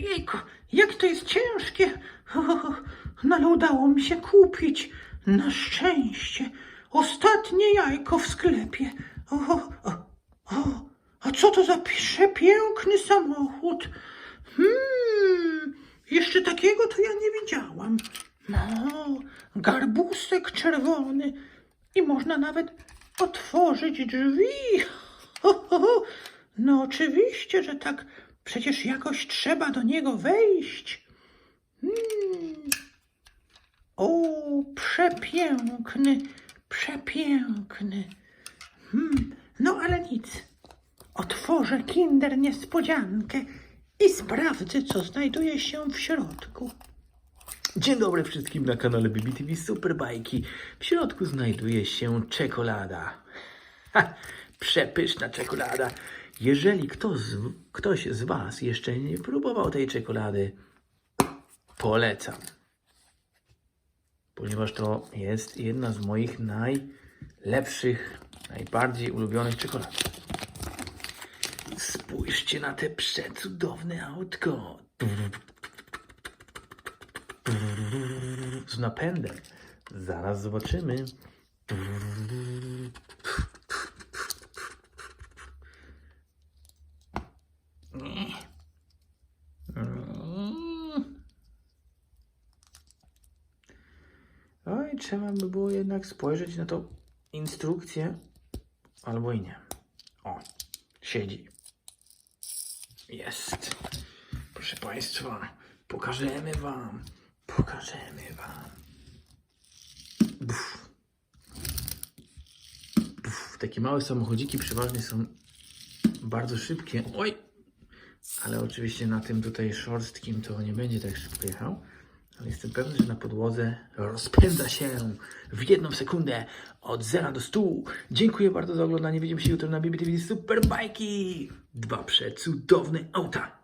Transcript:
Jejku, jak to jest ciężkie. No ale udało mi się kupić. Na szczęście. Ostatnie jajko w sklepie. O, o, o, a co to za przepiękny samochód? Hmm, jeszcze takiego to ja nie widziałam. No, garbusek czerwony i można nawet otworzyć drzwi. No oczywiście, że tak. Przecież jakoś trzeba do niego wejść. Hmm. O, przepiękny, przepiękny. Hmm. No ale nic. Otworzę kinder niespodziankę i sprawdzę, co znajduje się w środku. Dzień dobry wszystkim na kanale BBTV Superbajki. W środku znajduje się czekolada. Ha, przepyszna czekolada. Jeżeli kto z, ktoś z Was jeszcze nie próbował tej czekolady, polecam. Ponieważ to jest jedna z moich najlepszych, najbardziej ulubionych czekolad. Spójrzcie na te przecudowne autko. z napędem. Zaraz zobaczymy. Oj, trzeba by było jednak spojrzeć na tą instrukcję. Albo i nie. O, siedzi. Jest. Proszę Państwa, pokażemy Wam. Pokażemy Wam. Buf. Buf. Takie małe samochodziki przeważnie są bardzo szybkie. Oj! Ale oczywiście na tym tutaj szorstkim to nie będzie tak szybko jechał. Ale jestem pewny, że na podłodze rozpędza się w jedną sekundę od 0 do 100. Dziękuję bardzo za oglądanie. Widzimy się jutro na BBTV Superbajki. Dwa przecudowne auta.